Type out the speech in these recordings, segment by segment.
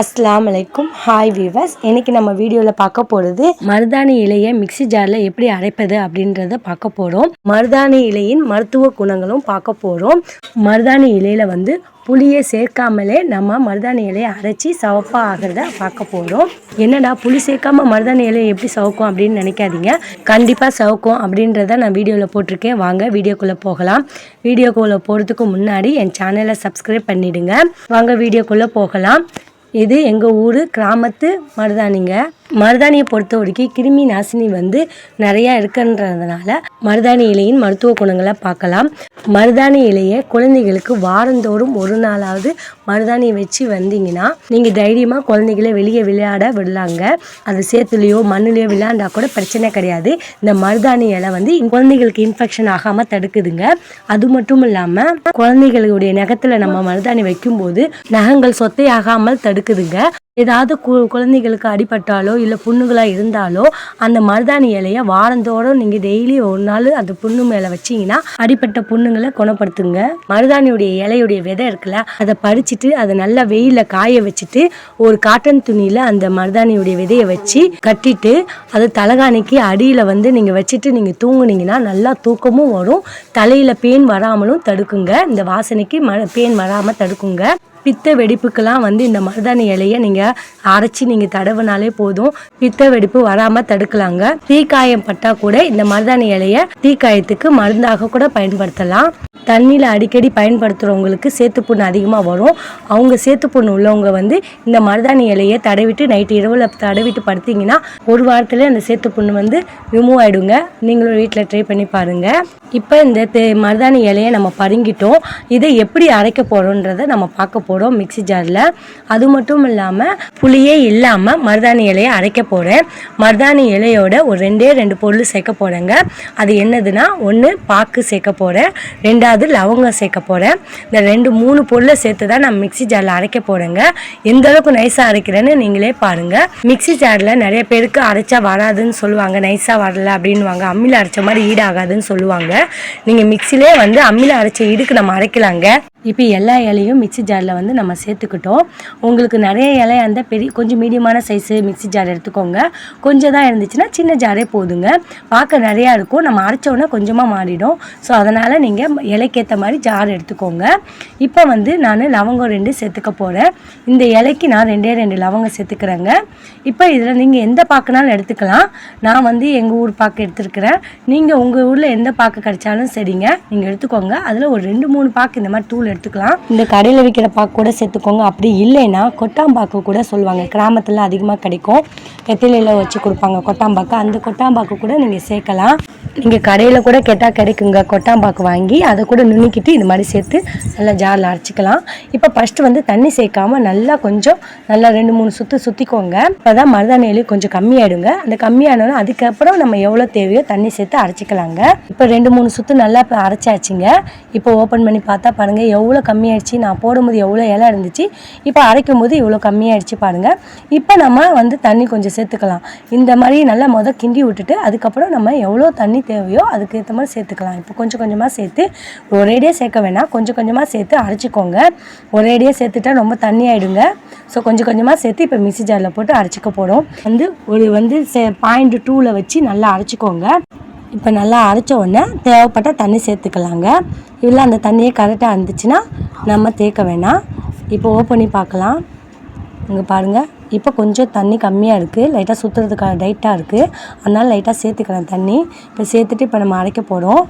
அஸ்லாம் வலைக்கும் hi viewers இன்றைக்கி நம்ம வீடியோவில் பார்க்க போகிறது மருதாணி இலையை மிக்ஸி ஜாரில் எப்படி அரைப்பது அப்படின்றத பார்க்க போகிறோம் மருதாணி இலையின் மருத்துவ குணங்களும் பார்க்க போகிறோம் மருதாணி இலையில் வந்து புளியை சேர்க்காமலே நம்ம மருதாணி இலையை அரைச்சி சவப்பாக ஆகிறத பார்க்க போகிறோம் என்னடா புளி சேர்க்காம மருதாணி இலையை எப்படி சவுக்கும் அப்படின்னு நினைக்காதீங்க. கண்டிப்பாக சவுக்கும் அப்படின்றத நான் வீடியோவில் போட்டிருக்கேன். வாங்க வீடியோக்குள்ளே போகலாம். வீடியோக்குள்ளே போகிறதுக்கு முன்னாடி என் சேனலை சப்ஸ்கிரைப் பண்ணிவிடுங்க வாங்க வீடியோக்குள்ளே போகலாம். இது எங்கள் ஊர் கிராமத்து மருதாணிங்க. மருதாணியை பொறுத்த வரைக்கும் கிருமி நாசினி வந்து நிறையா இருக்குன்றதுனால மருதாணி இலையின் மருத்துவ குணங்களை பார்க்கலாம். மருதாணி இலையை குழந்தைகளுக்கு வாரந்தோறும் ஒரு நாளாவது மருதாணியை வச்சு வந்தீங்கன்னா நீங்கள் தைரியமாக குழந்தைகளை வெளியே விளையாட விடலாங்க. அது சேத்துலேயோ மண்ணுலேயோ விளையாண்டா கூட பிரச்சனை கிடையாது. இந்த மருதாணி இலை வந்து குழந்தைகளுக்கு இன்ஃபெக்ஷன் ஆகாமல் தடுக்குதுங்க. அது மட்டும் இல்லாமல் குழந்தைகளுடைய நகத்தில் நம்ம மருதாணி வைக்கும்போது நகங்கள் சொத்தை ஆகாமல் தடுக்குதுங்க. ஏதாவது கு குழந்தைகளுக்கு அடிபட்டாலோ இல்லை புண்ணுகளாக இருந்தாலோ அந்த மருதாணி இலையை வாரந்தோறும் நீங்கள் டெய்லி ஒரு நாள் அந்த புண்ணு மேலே வச்சீங்கன்னா அடிப்பட்ட புண்ணுங்களை குணப்படுத்துங்க. மருதாணியுடைய இலையுடைய விதை இருக்குல்ல அதை பறிச்சுட்டு அதை நல்லா வெயிலில் காய வச்சுட்டு ஒரு காட்டன் துணியில் அந்த மருதாணியுடைய விதையை வச்சு கட்டிட்டு அது தலகாணிக்கு அடியில் வந்து நீங்கள் வச்சுட்டு நீங்கள் தூங்குனீங்கன்னா நல்லா தூக்கமும் வரும். தலையில் பேன் வராமலும் தடுக்குங்க. இந்த வாசனைக்கு ம பேன் வராமல் தடுக்குங்க. பித்த வெடிப்புக்கெல்லாம் வந்து இந்த மருதாணி இலையை நீங்கள் அரைச்சி நீங்கள் தடவினாலே போதும். பித்த வெடிப்பு வராமல் தடுக்கலாங்க. தீக்காயம் பட்டால் கூட இந்த மருதாணி இலையை தீக்காயத்துக்கு மருந்தாக கூட பயன்படுத்தலாம். தண்ணியில் அடிக்கடி பயன்படுத்துகிறவங்களுக்கு சேத்துப்புண் அதிகமாக வரும். அவங்க சேத்துப்புண் உள்ளவங்க வந்து இந்த மருதாணி இலையை தடவிட்டு நைட்டு இரவில் தடவிட்டு படுத்தீங்கன்னா ஒரு வாரத்தில் அந்த சேத்துப்புண்ணு வந்து ரிமூவ் ஆகிடுங்க நீங்களும் வீட்டில் ட்ரை பண்ணி பாருங்கள் இப்போ இந்த தே- மருதாணி இலையை நம்ம பருங்கிட்டோம். இதை எப்படி அரைக்க போகிறோன்றதை நம்ம பார்க்க போகிறோம் மிக்ஸி ஜாரில். அது மட்டும் இல்லாமல் புளியே இல்லாமல் மருதாணி இலையை அரைக்க போகிறேன் மருதாணி இலையோட ஒரு ரெண்டே ரெண்டு பொருள் சேர்க்க போகிறேங்க அது என்னதுன்னா ஒன்று பாக்கு சேர்க்க போகிறேன் ரெண்டாவது லவங்கம் சேர்க்க போகிறேன் இந்த ரெண்டு மூணு பொருளை சேர்த்து தான் நான் மிக்ஸி ஜாரில் அரைக்க போகிறேங்க எந்த அளவுக்கு நைஸாக அரைக்கிறேன்னு நீங்களே பாருங்கள் மிக்ஸி ஜாரில் நிறைய பேருக்கு அரைச்சா வராதுன்னு சொல்லுவாங்க. நைஸாக வரல அப்படின்வாங்க அம்மியில் அரைச்ச மாதிரி ஈடாகாதுன்னு சொல்லுவாங்க. நீங்கள் மிக்சிலே வந்து அம்மியில் அரைச்ச ஈடுக்கு நம்ம அரைக்கலாங்க. இப்போ எல்லா இலையும் மிக்ஸி ஜாரில் வந்து நம்ம சேர்த்துக்கிட்டோம். உங்களுக்கு நிறைய இலை அந்த பெரிய கொஞ்சம் மீடியமான சைஸு மிக்ஸி ஜார் எடுத்துக்கோங்க. கொஞ்சம் தான் இருந்துச்சுன்னா சின்ன ஜாரே போதுங்க. பார்க்க நிறையா இருக்கும். நம்ம அரைச்சோன்னா கொஞ்சமாக மாறிடும். ஸோ அதனால் நீங்கள் இலைக்கேற்ற மாதிரி ஜார் எடுத்துக்கோங்க. இப்போ வந்து நான் லவங்கம் ரெண்டு சேர்த்துக்க போகிறேன் இந்த இலைக்கு நான் ரெண்டே ரெண்டு லவங்கம் சேர்த்துக்கிறேங்க. இப்போ இதில் நீங்கள் எந்த பாக்குனாலும் எடுத்துக்கலாம். நான் வந்து எங்கள் ஊர் பாக்கு எடுத்துருக்கிறேன். நீங்கள் உங்கள் ஊரில் எந்த பாக்கு கிடைச்சாலும் சரிங்க. நீங்கள் எடுத்துக்கோங்க. அதில் ஒரு ரெண்டு மூணு பாக்கு இந்த மாதிரி தூள் எடுத்துக்கலாம். இந்த கடையில் விற்கிற பாக்கு கூட சேர்த்துக்கோங்க. அப்படி இல்லைன்னா கொட்டாம்பாக்கு கூட சொல்லுவாங்க. கிராமத்தில் அதிகமாக கிடைக்கும். வெத்திலையில் வச்சு கொடுப்பாங்க கொட்டாம்பாக்கு. அந்த கொட்டாம்பாக்கு கூட நீங்கள் சேர்க்கலாம். நீங்கள் கடையில் கூட கேட்டால் கிடைக்குங்க. கொட்டாம்பாக்கு வாங்கி அதை கூட நுணுக்கிட்டு இந்த மாதிரி சேர்த்து நல்லா ஜாரில் அரைச்சிக்கலாம். இப்போ ஃபஸ்ட்டு வந்து தண்ணி சேர்க்காமல் நல்லா கொஞ்சம் நல்லா ரெண்டு மூணு சுற்று சுற்றிக்கோங்க அப்போ தான் மருதாணி இலை கொஞ்சம் கம்மியாயிடுங்க. அந்த கம்மியானோன்னா அதுக்கப்புறம் நம்ம எவ்வளோ தேவையோ தண்ணி சேர்த்து அரைச்சிக்கலாங்க. இப்போ ரெண்டு மூணு சுற்று நல்லா இப்போ அரைச்சாச்சுங்க. இப்போ ஓப்பன் பண்ணி பார்த்தா பாருங்கள் எவ்வளோ கம்மியாயிடுச்சு. நான் போடும்போது எவ்வளோ இலை இருந்துச்சு. இப்போ அரைக்கும் போது இவ்வளோ கம்மியாயிடுச்சு பாருங்கள் இப்போ நம்ம வந்து தண்ணி கொஞ்சம் சேர்த்துக்கலாம். இந்த மாதிரி நல்லா முத கிண்டி விட்டுட்டு அதுக்கப்புறம் நம்ம எவ்வளோ தண்ணி தேவையோ அதுக்கேற்ற மாதிரி சேர்த்துக்கலாம். இப்போ கொஞ்சம் கொஞ்சமாக சேர்த்து ஒரேடியாக சேர்க்க வேணாம். கொஞ்சம் கொஞ்சமாக சேர்த்து அரைச்சிக்கோங்க. ஒரேடியாக சேர்த்துட்டா ரொம்ப தண்ணி ஆகிடுங்க ஸோ கொஞ்சம் கொஞ்சமாக சேர்த்து இப்போ மிக்ஸி ஜாரில் போட்டு அரைச்சிக்க போகிறோம் வந்து ஒரு வந்து பாயிண்ட் டூவில் வச்சு நல்லா அரைச்சிக்கோங்க. இப்போ நல்லா அரைச்ச உடனே தேவைப்பட்ட தண்ணி சேர்த்துக்கலாங்க. இல்லை அந்த தண்ணியே கரெக்டாக இருந்துச்சுன்னா நம்ம தேக்க வேணாம். இப்போ ஓப்பன் பண்ணி பார்க்கலாம். இங்கே பாருங்கள் இப்போ கொஞ்சம் தண்ணி கம்மியாக இருக்குது லைட்டாக சுற்றுறதுக்கான டைட்டாக இருக்குது அதனால் லைட்டாக சேர்த்துக்கிறேன் தண்ணி. இப்போ சேர்த்துட்டு இப்போ நம்ம அரைக்க போகிறோம்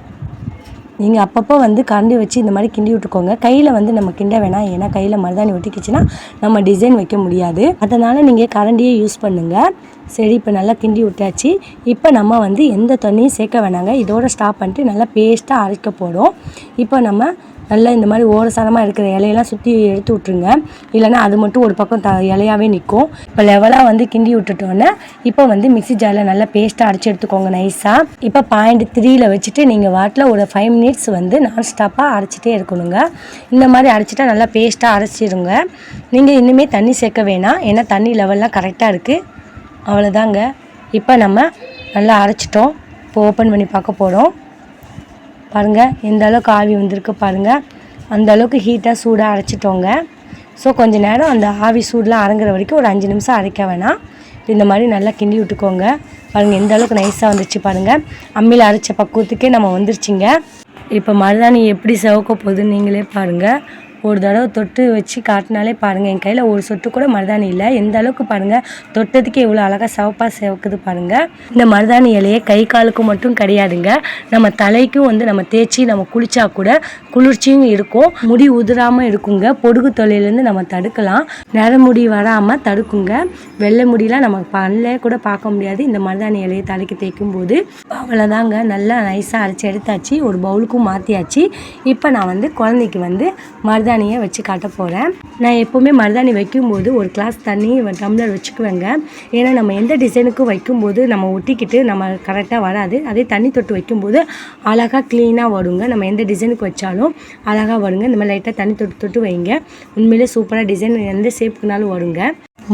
நீங்கள் அப்பப்போ வந்து கரண்டி வச்சு இந்த மாதிரி கிண்டி விட்டுக்கோங்க. கையில் வந்து நம்ம கிண்ட வேணாம். ஏன்னா கையில் மருதாணி ஒட்டிக்கிச்சுன்னா நம்ம டிசைன் வைக்க முடியாது. அதனால் நீங்கள் கரண்டியே யூஸ் பண்ணுங்கள் சரி இப்போ நல்லா கிண்டி விட்டாச்சு. இப்போ நம்ம வந்து எந்த தண்ணியும் சேர்க்க வேணாங்க. இதோட ஸ்டாப் பண்ணிட்டு நல்லா பேஸ்ட்டாக அரைக்க போகிறோம் இப்போ நம்ம நல்லா இந்த மாதிரி ஓரசாரமாக இருக்கிற இலையெல்லாம் சுற்றி எடுத்து விட்ருங்க இல்லைன்னா அது மட்டும் ஒரு பக்கம் த இலையாகவே நிற்கும் இப்போ லெவலாக வந்து கிண்டி விட்டுட்டோன்னே இப்போ வந்து மிக்ஸி ஜாரில் நல்லா பேஸ்ட்டாக அரைச்சி எடுத்துக்கோங்க நைஸாக இப்போ பாயிண்ட் த்ரீயில் வச்சுட்டு நீங்கள் வாட்டில் ஒரு ஃபைவ் மினிட்ஸ் வந்து நான் ஸ்டாப்பாக அரைச்சிட்டே இருக்கணுங்க. இந்த மாதிரி அரைச்சிட்டா நல்லா பேஸ்ட்டாக அரைச்சிருங்க. நீங்கள் இன்னுமே தண்ணி சேர்க்க வேணாம். ஏன்னா தண்ணி லெவல்லாம் கரெக்டாக இருக்குது அவ்வளோதாங்க இப்போ நம்ம நல்லா அரைச்சிட்டோம். இப்போ ஓப்பன் பண்ணி பார்க்க போகிறோம் பாருங்கள் எந்த அளவுக்கு ஆவி வந்திருக்கு பாருங்கள் அந்த அளவுக்கு ஹீட்டாக சூடாக அரைச்சிட்டோங்க. ஸோ கொஞ்சம் நேரம் அந்த ஆவி சூடெலாம் அடங்குற வரைக்கும் ஒரு அஞ்சு நிமிஷம் அரைக்க வேணாம். இந்த மாதிரி நல்லா கிண்டி விட்டுக்கோங்க. பாருங்கள் எந்த அளவுக்கு நைஸாக வந்துச்சு பாருங்கள் அம்மியில் அரைச்ச பக்குவத்துக்கே நம்ம வந்துருச்சுங்க. இப்போ மருதாணி எப்படி சிவக்க போகுதுன்னு நீங்களே பாருங்கள் ஒரு தடவை தொட்டு வச்சு காட்டினாலே பாருங்கள் என் கையில் ஒரு சொட்டு கூட மருதாணி இல்லை. எந்த அளவுக்கு பாருங்கள் தொட்டதுக்கு எவ்வளோ அழகாக சிவப்பாக சிவக்குது பாருங்கள் இந்த மருதாணி இலையை கை காலுக்கு மட்டும் கிடையாதுங்க. நம்ம தலைக்கும் வந்து நம்ம தேய்ச்சி நம்ம குளிச்சா கூட குளிர்ச்சியும் இருக்கும். முடி உதிராமல் இருக்குங்க. பொடுகு தொல்லையிலேருந்து நம்ம தடுக்கலாம். நரமுடி வராமல் தடுக்குங்க. வெள்ளை முடியெலாம் நம்ம பல்லே கூட பார்க்க முடியாது. இந்த மருதாணி இலையை தலைக்கு தேய்க்கும் போது அவ்வளோதாங்க நல்லா நைஸாக அரைச்சி எடுத்தாச்சு. ஒரு பவுலுக்கும் மாற்றியாச்சு இப்போ நான் வந்து குழந்தைக்கு வந்து மருதாணி மருதாணியை வச்சு காட்ட போகிறேன் நான் எப்போவுமே மருதாணி வைக்கும்போது ஒரு கிளாஸ் தண்ணி டம்ளர் வச்சுக்குவேங்க. ஏன்னா நம்ம எந்த டிசைனுக்கும் வைக்கும்போது நம்ம ஒட்டிக்கிட்டு நம்ம கரெக்டாக வராது. அதே தண்ணி தொட்டு வைக்கும்போது அழகாக க்ளீனாக வருங்க. நம்ம எந்த டிசைனுக்கு வச்சாலும் அழகாக வருங்க. இந்த மாதிரி லைட்டாக தண்ணி தொட்டு தொட்டு வைங்க. உண்மையிலே சூப்பராக டிசைன் எந்த ஷேப்புக்குனாலும் வருங்க.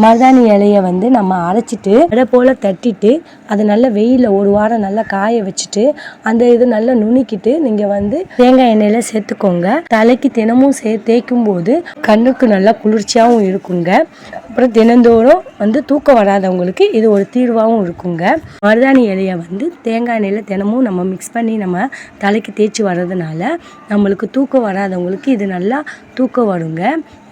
மருதாணி இலையை வந்து நம்ம அரைச்சிட்டு அதை போல் தட்டிட்டு அதை நல்லா வெயிலில் ஒரு வாரம் நல்லா காய வச்சுட்டு அந்த இது நல்லா நுணுக்கிட்டு நீங்கள் வந்து தேங்காய் எண்ணெயில் சேர்த்துக்கோங்க. தலைக்கு தினமும் சே தேய்க்கும் போது கண்ணுக்கு நல்லா குளிர்ச்சியாகவும் இருக்குங்க. அப்புறம் தினந்தோறும் வந்து தூக்கம் வராதவங்களுக்கு இது ஒரு தீர்வாகவும் இருக்குங்க. மருதாணி இலையை வந்து தேங்காய் எண்ணெயில் தினமும் நம்ம மிக்ஸ் பண்ணி நம்ம தலைக்கு தேய்ச்சி வர்றதுனால நம்மளுக்கு தூக்கம் வராதவங்களுக்கு இது நல்லா தூக்கம் வருங்க.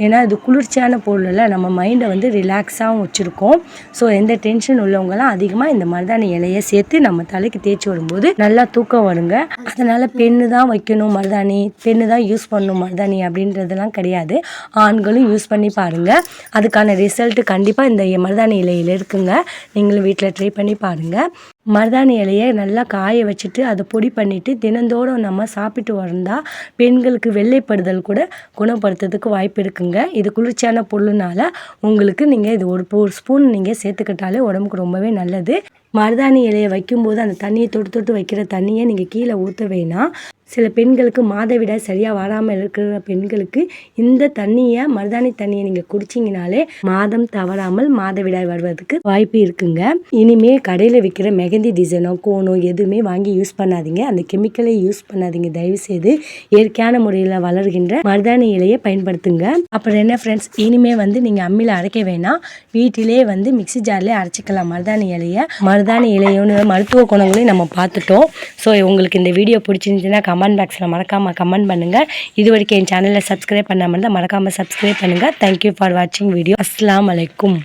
ஏன்னா இது குளிர்ச்சியான பொருளில் நம்ம மைண்டை வந்து ரிலாக்ஸாகவும் வச்சுருக்கோம். ஸோ எந்த டென்ஷன் உள்ளவங்கலாம் அதிகமாக இந்த மருதாணி இலையை சேர்த்து நம்ம தலைக்கு தேய்ச்சி வரும்போது நல்லா தூக்கம் வருங்க. அதனால் பெண்ணு தான் வைக்கணும் மருதாணி பெண்ணு தான் யூஸ் பண்ணணும் மருதாணி அப்படின்றதெல்லாம் கிடையாது. ஆண்கள் நீங்களும் யூஸ் பண்ணி பாருங்கள் அதுக்கான ரிசல்ட்டு கண்டிப்பாக இந்த மருதாணி இலையில் இருக்குங்க. நீங்களும் வீட்டில் ட்ரை பண்ணி பாருங்கள் மருதாணி இலையை நல்லா காய வச்சுட்டு அதை பொடி பண்ணிவிட்டு தினந்தோறும் நம்ம சாப்பிட்டு வந்தால் பெண்களுக்கு வெள்ளைப்படுதல் கூட குணப்படுத்துறதுக்கு வாய்ப்பு இருக்குங்க. இது குளிர்ச்சியான பொருள்னால உங்களுக்கு நீங்கள் இது ஒரு ஒரு ஸ்பூன் நீங்கள் சேர்த்துக்கிட்டாலே உடம்புக்கு ரொம்பவே நல்லது. மருதாணி இலையை வைக்கும்போது அந்த தண்ணியை தொட்டு தொட்டு வைக்கிற தண்ணியை நீங்கள் கீழே ஊற்ற வேணாம். சில பெண்களுக்கு மாதவிடாய் சரியாக வராமல் இருக்கிற பெண்களுக்கு இந்த தண்ணியை மருதாணி தண்ணியை நீங்கள் குடிச்சிங்கனாலே மாதம் தவறாமல் மாதவிடாய் வருவதற்கு வாய்ப்பு இருக்குங்க. இனிமே கடையில் விற்கிற மெகந்தி டிசைனோ கோனோ எதுவுமே வாங்கி யூஸ் பண்ணாதீங்க. அந்த கெமிக்கலை யூஸ் பண்ணாதீங்க. தயவு செய்து இயற்கையான முறையில் வளர்கின்ற மருதாணி இலையை பயன்படுத்துங்க. அப்புறம் என்ன ஃப்ரெண்ட்ஸ் இனிமே வந்து நீங்கள் அம்மியில் அரைக்க வேணாம். வீட்டிலே வந்து மிக்ஸி ஜார்லேயே அரைச்சிக்கலாம். மருதாணி இலையை மருதாணி இலையோன்னு மருத்துவ குணங்களையும் நம்ம பார்த்துட்டோம். ஸோ உங்களுக்கு இந்த வீடியோ பிடிச்சிருந்துச்சுன்னா கமெண்ட் பாக்ஸில் மறக்காமல் கமெண்ட் பண்ணுங்கள் இது வரைக்கும் என் சேனலை சப்ஸ்கிரைப் பண்ணாமல் இருந்தால் மறக்காமல் சப்ஸ்கிரைப் பண்ணுங்கள் தேங்க்யூ ஃபார் வாட்சிங் வீடியோ அஸ்லாம் அலைக்கும்